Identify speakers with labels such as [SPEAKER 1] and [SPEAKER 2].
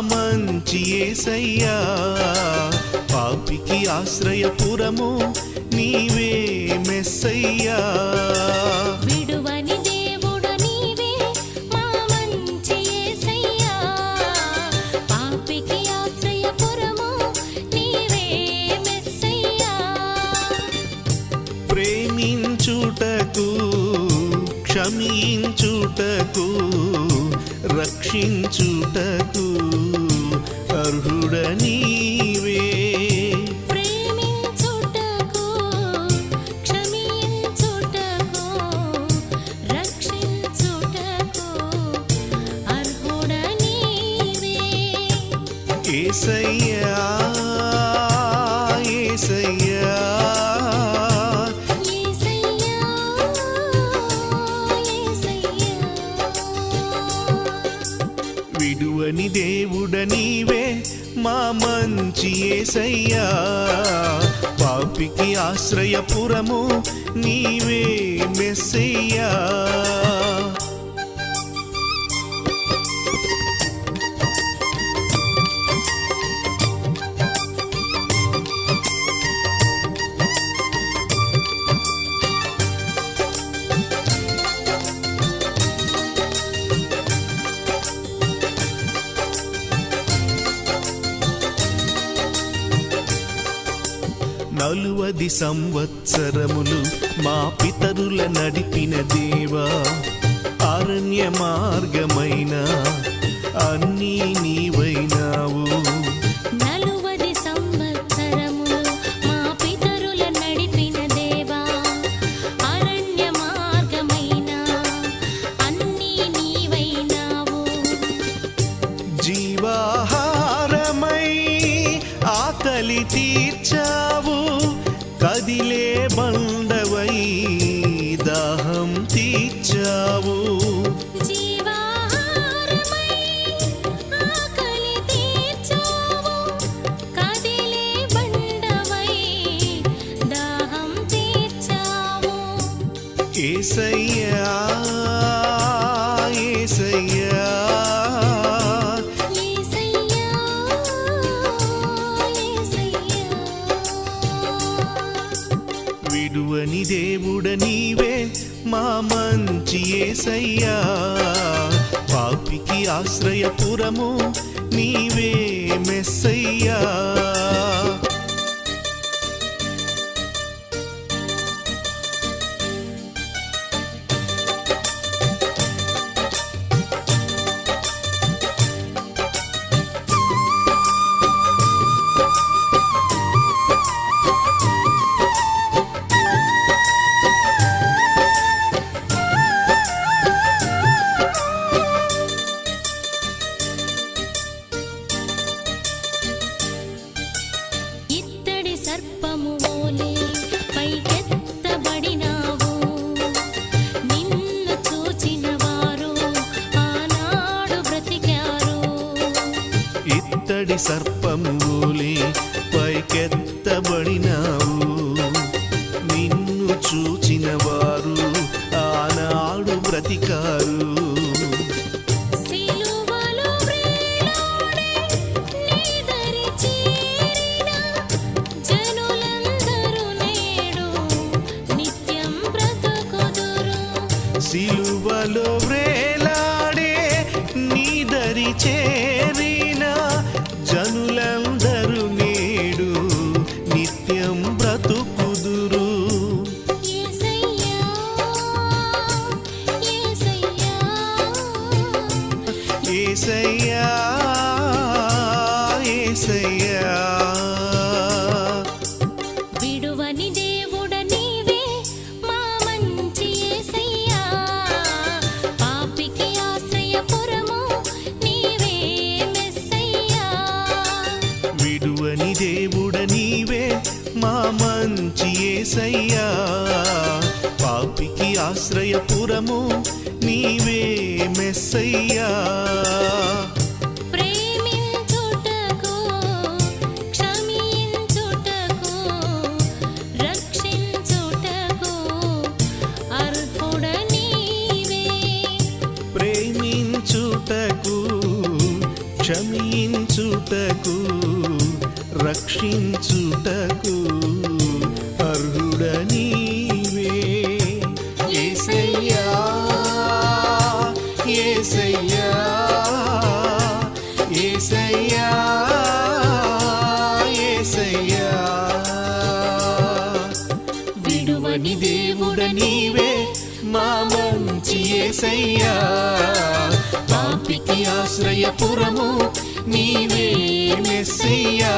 [SPEAKER 1] మంచి ఏసయ్యా. పాపికి ఆశ్రయపురము నీవే మెస్సయ్యా. క్షమించుటకు రక్షించుటకు అర్హుడనీ దేవుడ నీవే మా మంచి ఏసయ్యా. పాపికి ఆశ్రయపురము నీవే మెస్సయ్యా. నలువది సంవత్సరములు మా పితరుల నడిపిన దేవా అరణ్య మార్గమైన అన్నీ నీవైనావు.
[SPEAKER 2] నలువది సంవత్సరములు మా పితరుల నడిపిన దేవా అరణ్య మార్గమైన అన్నీ నీవైనావు.
[SPEAKER 1] జీవాహారమై ఆకలి తీర్చావు. కదిలే బండవై దాహం తీర్చావు.
[SPEAKER 2] జీవాహారమై
[SPEAKER 1] నీ దేవుడ నీవే మా మంచి ఏసయ్యా. పాపికి ఆశ్రయపురము నీవే మెస్సయ్యా.
[SPEAKER 2] ఇత్తడి సర్పము పైకెత్తబడినావు. నిన్ను చూచిన వారు ఆనాడు బ్రతికారు. సిలువలో వ్రేలాడే నీ దరి
[SPEAKER 1] ఏసయ్యా
[SPEAKER 2] పాపికి ఆశ్రయపురము నీవే మెస్సయ్యా. ప్రేమించుటకు క్షమించుటకు రక్షించుటకు
[SPEAKER 1] విడువని దేవుడ నీవే మా మంచి యేసయ్యా పాపికి ఆశ్రయపురము నీవే మెస్సయ్యా